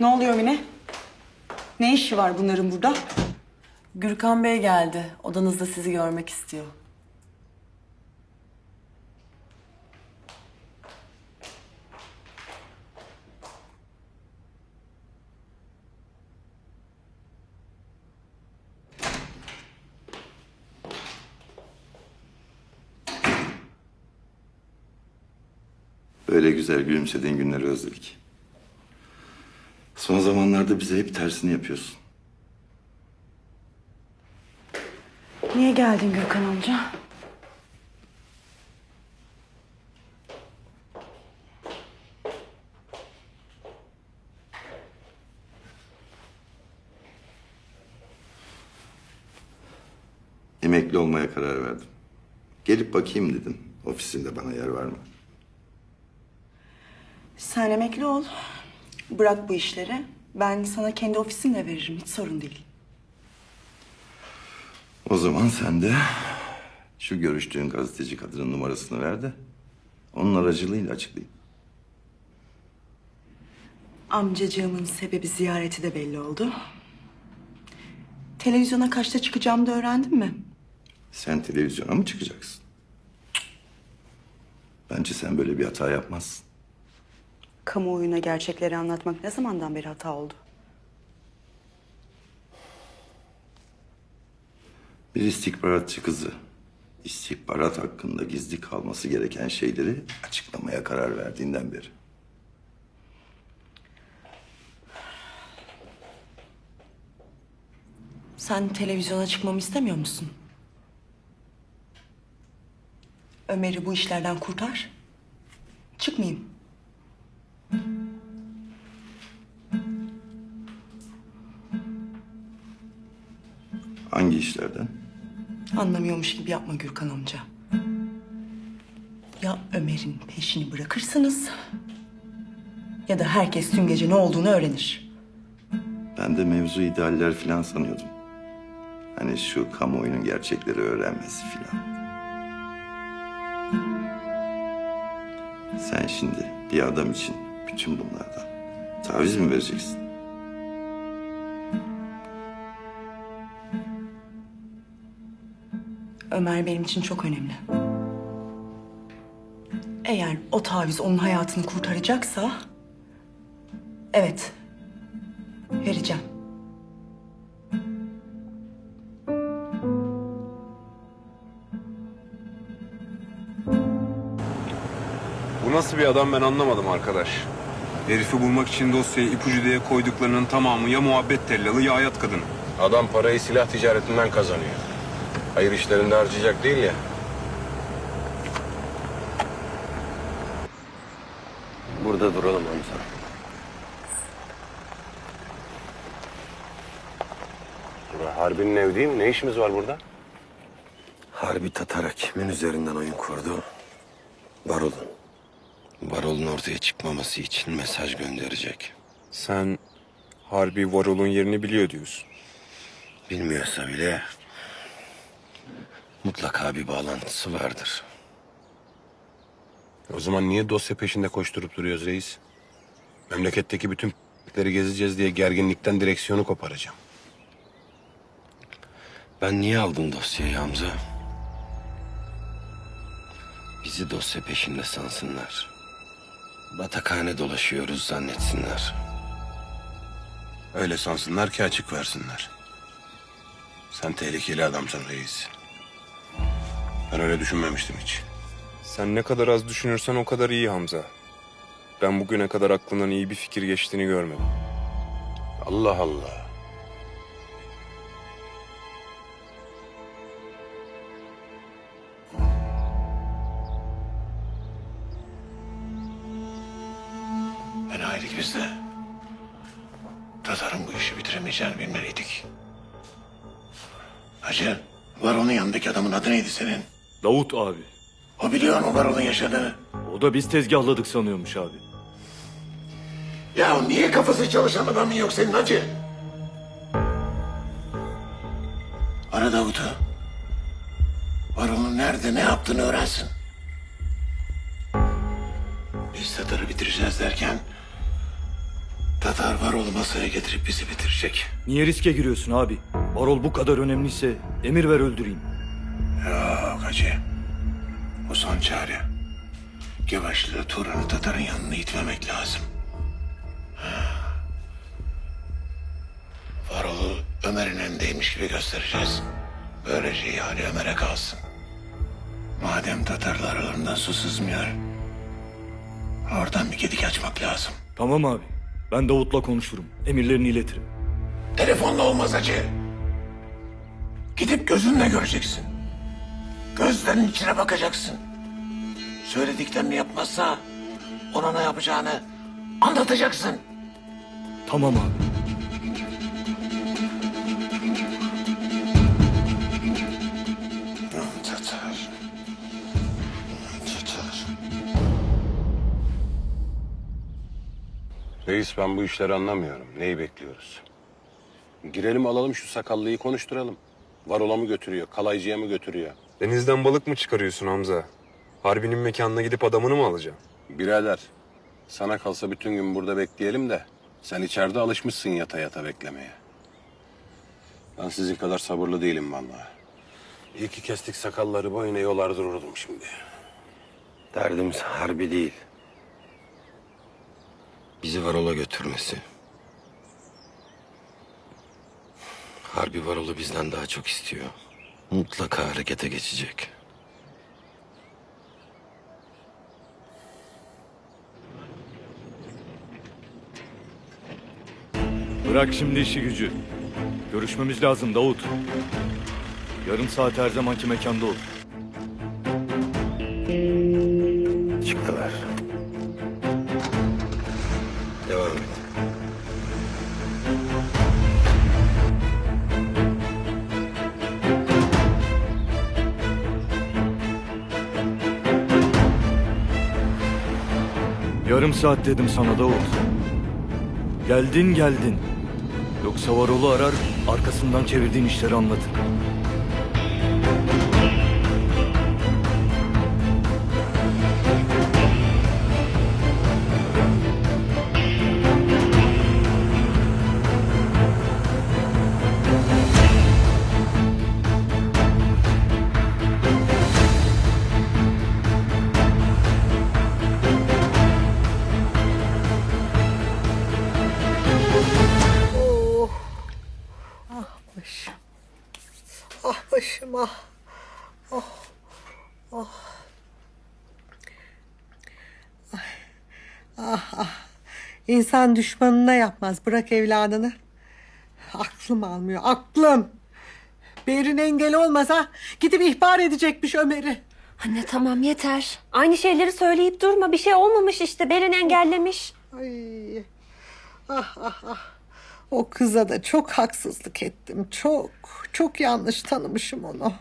Ne oluyor Mine? Ne işi var bunların burada? Gürkan Bey geldi. Odanızda sizi görmek istiyor. Böyle güzel gülümsediğin günleri özledik. Son zamanlarda bize hep tersini yapıyorsun. Niye geldin Gürkan amca? Emekli olmaya karar verdim. Gelip bakayım dedim. Ofisinde bana yer var mı? Sen emekli ol. Bırak bu işleri. Ben sana kendi ofisimle veririm. Hiç sorun değil. O zaman sen de şu görüştüğün gazeteci kadının numarasını ver de onun aracılığıyla açıklayayım. Amcacığımın sebebi ziyareti de belli oldu. Televizyona kaçta çıkacağımı da öğrendin mi? Sen televizyona mı çıkacaksın? Bence sen böyle bir hata yapmazsın. Kamuoyuna gerçekleri anlatmak ne zamandan beri hata oldu? Bir istihbaratçı kızı istihbarat hakkında gizli kalması gereken şeyleri açıklamaya karar verdiğinden beri. Sen televizyona çıkmamı istemiyor musun? Ömer'i bu işlerden kurtar. Çıkmayayım. Hangi işlerden? Anlamıyormuş gibi yapma Gürkan amca. Ya Ömer'in peşini bırakırsınız... ...ya da herkes tüm gece ne olduğunu öğrenir. Ben de mevzu idealler falan sanıyordum. Hani şu kamuoyunun gerçekleri öğrenmesi falan. Sen şimdi bir adam için bütün bunlardan taviz mi vereceksin? Ömer benim için çok önemli. Eğer o taviz onun hayatını kurtaracaksa... ...evet, vereceğim. Bu nasıl bir adam ben anlamadım arkadaş. Herifi bulmak için dosyayı ipucu diye koyduklarının tamamı ya muhabbet tellalı ya hayat kadını. Adam parayı silah ticaretinden kazanıyor. Hayır işlerinde harcayacak değil ya. Burada duralım Hamza. Bura Harbi'nin evi değil mi? Ne işimiz var burada? Harbi Tatar'a kimin üzerinden oyun kurdu? Barol'un. Barol'un ortaya çıkmaması için mesaj gönderecek. Sen Harbi Varol'un yerini biliyor diyorsun. Bilmiyorsa bile mutlaka bir bağlantısı vardır. O zaman niye dosya peşinde koşturup duruyoruz reis? Memleketteki bütün p***leri gezeceğiz diye gerginlikten direksiyonu koparacağım. Ben niye aldım dosyayı Hamza? Bizi dosya peşinde sansınlar. Batakhane dolaşıyoruz zannetsinler. Öyle sansınlar ki açık versinler. Sen tehlikeli adamsın reis. Ben öyle düşünmemiştim hiç. Sen ne kadar az düşünürsen o kadar iyi Hamza. Ben bugüne kadar aklından iyi bir fikir geçtiğini görmedim. Allah Allah. Enaydik biz de. Tatar'ın bu işi bitiremeyeceğini bilmeliydik. Hacı, var onun yanındaki adamın adı neydi senin? Davut abi. O biliyor mu Varol'un yaşadığını? O da biz tezgahladık sanıyormuş abi. Ya niye kafası çalışan adamın yok senin hacı? Ara Davut'u. Varol'un nerede ne yaptığını öğrensin. Biz Tatar'ı bitireceğiz derken... Tatar Varol'u masaya getirip bizi bitirecek. Niye riske giriyorsun abi? Varol bu kadar önemliyse emir ver öldüreyim. Hacı. Bu son çare. Gevaşlı'da Turan'ı Tatar'ın yanına itmemek lazım. Varol'u Ömer'in elindeymiş gibi göstereceğiz. Böylece ihale Ömer'e kalsın. Madem Tatarlar aralarından su sızmıyor... Oradan bir gedik açmak lazım. Tamam abi. Ben Davut'la konuşurum. Emirlerini iletirim. Telefonla olmaz hacı. Gidip gözünle göreceksin. Gözlerinin içine bakacaksın. Söylediklerini yapmazsa ona ne yapacağını anlatacaksın. Tamam abi. Tatar. Tatar. Reis ben bu işleri anlamıyorum. Neyi bekliyoruz? Girelim alalım şu sakallıyı konuşturalım. Varola mı götürüyor, kalaycıya mı götürüyor? Denizden balık mı çıkarıyorsun Hamza? Harbinin mekanına gidip adamını mı alacaksın? Birader, sana kalsa bütün gün burada bekleyelim de... ...sen içeride alışmışsın yata yata beklemeye. Ben sizin kadar sabırlı değilim vallahi. İyi ki kestik sakalları boyuna yolar dururdum şimdi. Derdimiz harbi değil. Bizi Varol'a götürmesi. Harbi Varol'u bizden daha çok istiyor. Mutlaka harekete geçecek. Bırak şimdi işi gücü. Görüşmemiz lazım Davut. Yarım saat her zamanki mekanda ol. Yarım saat dedim sana Davut. Geldin geldin. Yoksa Varol'u arar, arkasından çevirdiğin işleri anlatın. Ah başım ah. Oh. Oh. Ay. Ah ah. İnsan düşmanına yapmaz. Bırak evladını. Aklım almıyor. Aklım. Berin engel olmasa gidip ihbar edecekmiş Ömer'i. Anne tamam yeter. Aynı şeyleri söyleyip durma. Bir şey olmamış işte. Beren engellemiş. Ay. Ah ah ah. O kıza da çok haksızlık ettim. Çok, çok yanlış tanımışım onu.